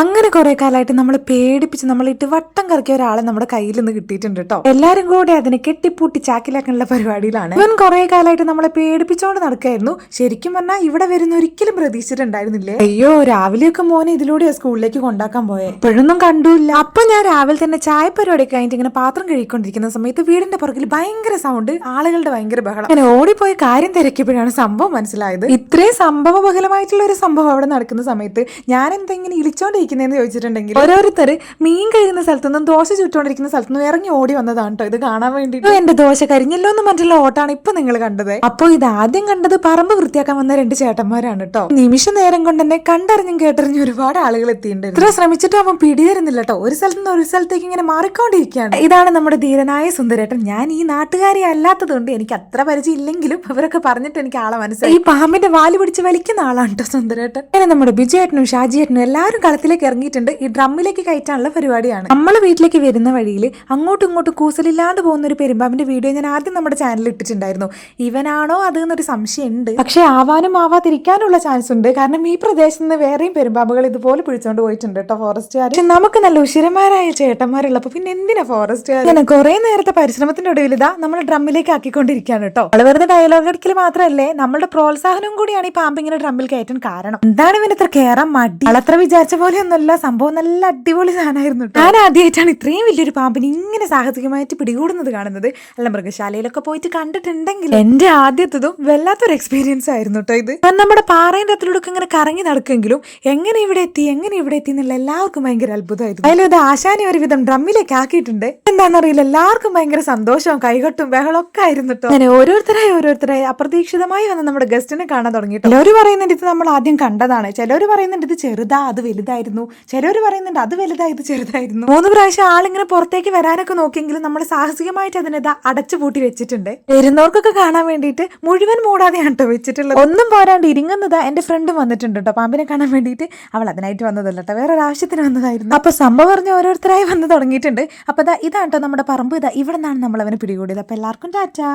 അങ്ങനെ കുറെ കാലമായിട്ട് നമ്മൾ പേടിപ്പിച്ച് നമ്മളിട്ട് വട്ടം കറക്കിയ ഒരാളെ നമ്മുടെ കയ്യിൽ നിന്ന് കിട്ടിയിട്ടുണ്ട് കേട്ടോ എല്ലാരും കൂടെ അതിനെ കെട്ടിപ്പൂട്ടി ചാക്കിലാക്കാനുള്ള പരിപാടിയിലാണ്. ഇവൻ കുറെ കാലമായിട്ട് നമ്മളെ പേടിപ്പിച്ചോണ്ട് നടക്കായിരുന്നു. ശരിക്കും പറഞ്ഞാൽ ഇവിടെ വരുന്ന ഒരിക്കലും പ്രതീക്ഷിച്ചിട്ടുണ്ടായിരുന്നില്ലേ? അയ്യോ രാവിലെയൊക്കെ മോനെ ഇതിലൂടെ സ്കൂളിലേക്ക് കൊണ്ടാക്കാൻ പോയെ. ഇപ്പോഴൊന്നും കണ്ടുമില്ല അപ്പൊ ഞാൻ രാവിലെ തന്നെ ചായ പരിപാടി കഴിഞ്ഞിട്ട് ഇങ്ങനെ പാത്രം കഴുകിക്കൊണ്ടിരിക്കുന്ന സമയത്ത് വീടിന്റെ പുറകിൽ ഭയങ്കര സൗണ്ട് ആളുകളുടെ ഭയങ്കര ബഹളം. അങ്ങനെ ഓടിപ്പോയി കാര്യം തിരക്കിയപ്പോഴാണ് സംഭവം മനസ്സിലായത്. ഇത്രയും സംഭവ ബഹലമായിട്ടുള്ള ഒരു സംഭവം അവിടെ നടക്കുന്ന സമയത്ത് ഞാൻ എന്തെങ്കിലും ഇളിച്ചോണ്ടിരിക്കുന്നതെന്ന് ചോദിച്ചിട്ടുണ്ടെങ്കിൽ ഓരോരുത്തർ മീൻ കഴിക്കുന്ന സ്ഥലത്തുനിന്നും ദോശ ചുറ്റോണ്ടിരിക്കുന്ന സ്ഥലത്തുനിന്നും ഇറങ്ങി ഓടി വന്നതാണ് കേട്ടോ ഇത് കാണാൻ വേണ്ടിയിട്ട്. എന്റെ ദോശ കരിഞ്ഞല്ലോ എന്ന് മറ്റുള്ള ഓട്ടാണ് ഇപ്പൊ നിങ്ങൾ കണ്ടത്. അപ്പോൾ ഇത് ആദ്യം കണ്ടത് പറമ്പ് വൃത്തിയാക്കാൻ വന്ന രണ്ട് ചേട്ടന്മാരാണ് കേട്ടോ നിമിഷ നേരം കൊണ്ട് തന്നെ കണ്ടറിഞ്ഞും കേട്ടറിഞ്ഞും ഒരുപാട് ആളുകൾ എത്തിയിട്ടുണ്ട്. ഇത്ര ശ്രമിച്ചിട്ട് അവൻ പിടിതരുന്നില്ല കേട്ടോ ഒരു സ്ഥലത്ത് നിന്ന് ഒരു സ്ഥലത്തേക്ക് ഇങ്ങനെ മാറിക്കൊണ്ടിരിക്കുകയാണ്. ഇതാണ് നമ്മുടെ ധീരനായ സുന്ദരേട്ടൻ. ഞാൻ ഈ നാട്ടുകാരി അല്ലാത്തത് കൊണ്ട് എനിക്ക് അത്ര പരിചയം ഇല്ലെങ്കിലും ഇവരൊക്കെ പറഞ്ഞിട്ട് എനിക്ക് ആളെ മനസ്സിലായി. ഈ പാമ്പിന്റെ വാൽ പിടിച്ച് വലിക്കുന്ന ആളാണ് കേട്ടോ സുന്ദരേട്ടൻ. അങ്ങനെ നമ്മുടെ ബിജുയേട്ടനും ഷാജിയേട്ടനും എല്ലാവരും കളത്തിലേക്ക് ഇറങ്ങിയിട്ടുണ്ട്. ഈ ഡ്രമ്മിലേക്ക് കയറ്റാനുള്ള പരിപാടിയാണ്. നമ്മൾ വീട്ടിലേക്ക് വരുന്ന വഴിയിൽ അങ്ങോട്ടും ഇങ്ങോട്ടും കൂസലില്ലാണ്ട് പോകുന്ന ഒരു പെരുമ്പാമ്പിന്റെ വീഡിയോ ഞാൻ ആദ്യം നമ്മുടെ ചാനലിൽ ഇട്ടിട്ടുണ്ടായിരുന്നു. ഇവനാണോ അത് എന്നൊരു സംശയമുണ്ട്. പക്ഷെ ആവാനും ആവാതിരിക്കാനുള്ള ചാൻസ് ഉണ്ട്. കാരണം ഈ പ്രദേശത്ത് നിന്ന് വേറെയും പെരുമ്പാമ്പുകൾ ഇതുപോലെ പിടിച്ചോണ്ട് പോയിട്ടുണ്ട് കേട്ടോ ഫോറസ്റ്റുകാർ നമുക്ക് നല്ല ഉശിരന്മാരായ ചേട്ടന്മാരുള്ളപ്പോൾ പിന്നെ എന്തിനാ ഫോറസ്റ്റുകാർ ഞാൻ കുറെ നേരത്തെ പരിശ്രമത്തിന്റെ ഒടുവിൽ ഇതാ നമ്മൾ ഡ്രമ്മിലേക്ക് ആക്കിക്കൊണ്ടിരിക്കുകയാണ് കേട്ടോ. നമ്മൾ വെറുതെ ഡയലോഗ് അടിക്കൽ മാത്രമല്ലേ നമ്മളുടെ പ്രോത്സാഹനവും കൂടിയാണ് ഈ പാമ്പ് ഇങ്ങനെ ഡ്രമ്മിൽ കയറ്റാൻ കാരണം. എന്താണ് ഇവനത്ര കേറാൻ മടി? അത്ര വിചാരിച്ച പോലെ ഒന്നുമല്ല സംഭവം നല്ല അടിപൊളി സാധനമായിരുന്നു. ഞാൻ ആദ്യമായിട്ടാണ് ഇത്രയും വലിയൊരു പാമ്പിനെ ഇങ്ങനെ സാഹസികമായിട്ട് പിടികൂടുന്നത് കാണുന്നത്. അല്ല മൃഗശാലയിലൊക്കെ പോയിട്ട് കണ്ടിട്ടുണ്ടെങ്കിൽ എന്റെ ആദ്യത്തതും വല്ലാത്തൊരു എക്സ്പീരിയൻസ് ആയിരുന്നു കേട്ടോ ഇത്. ഞാൻ നമ്മുടെ പാറയുടെ അത്തിലൂടെ ഇങ്ങനെ കറങ്ങി നടക്കുമെങ്കിലും എങ്ങനെ ഇവിടെ എത്തി എങ്ങനെ ഇവിടെ എത്തി എന്നുള്ള എല്ലാവർക്കും ഭയങ്കര അത്ഭുതമായിരുന്നു. അതിലും അത് ആശാനെ ഒരുവിധം ഡ്രമ്മിലേക്ക് ആക്കിയിട്ടുണ്ട്. എന്താണെന്നറിയില്ല എല്ലാവർക്കും ഭയങ്കര സന്തോഷവും കൈകൊട്ടും ബഹളം ഒക്കെ ആയിരുന്നു കേട്ടോ അങ്ങനെ ഓരോരുത്തരായി ഓരോരുത്തരായി അപ്രതീക്ഷിതമായി വന്ന് നമ്മുടെ ഗസ്റ്റിനെ കാണാൻ തുടങ്ങിയിട്ടുണ്ട് ചിലർ പറയുന്നുണ്ട് ഇത് നമ്മൾ ആദ്യം കണ്ടതാണ്. ചിലർ പറയുന്നുണ്ട് ഇത് ചെറുതാ അത് വലുതായിരുന്നു ചിലർ പറയുന്നുണ്ട് അത് വലുതായത് ചെറുതായിരുന്നു. മൂന്ന് പ്രാവശ്യം ആളിങ്ങനെ പുറത്തേക്ക് വരാനൊക്കെ നോക്കിയെങ്കിലും നമ്മൾ സാഹസികമായിട്ട് അതിനെ അടച്ചു പൂട്ടി വെച്ചിട്ടുണ്ട്. വരുന്നവർക്കൊക്കെ കാണാൻ വേണ്ടിയിട്ട് മുഴുവൻ മൂടാതെയാണ് കേട്ടോ വെച്ചിട്ടുള്ളത്. ഒന്നും പോരാണ്ട് ഇരിങ്ങുന്നതാ എന്റെ ഫ്രണ്ടും വന്നിട്ടുണ്ട് കേട്ടോ പാമ്പിനെ കാണാൻ വേണ്ടിയിട്ട് അവൾ അതിനായിട്ട് വന്നതല്ല കേട്ടോ വേറെ ഒരു ആവശ്യത്തിന് വന്നതായിരുന്നു. അപ്പൊ സംഭവം പറഞ്ഞ് ഓരോരുത്തരായി വന്ന് തുടങ്ങിയിട്ടുണ്ട്. അപ്പൊ ഇതാ ഇതാണ് കേട്ടോ നമ്മുടെ പറമ്പ്. ഇതാ ഇവിടെ നിന്നാണ് നമ്മൾ അവനെ പിടികൂടിയത്. അപ്പൊ എല്ലാവർക്കും ടാറ്റാ.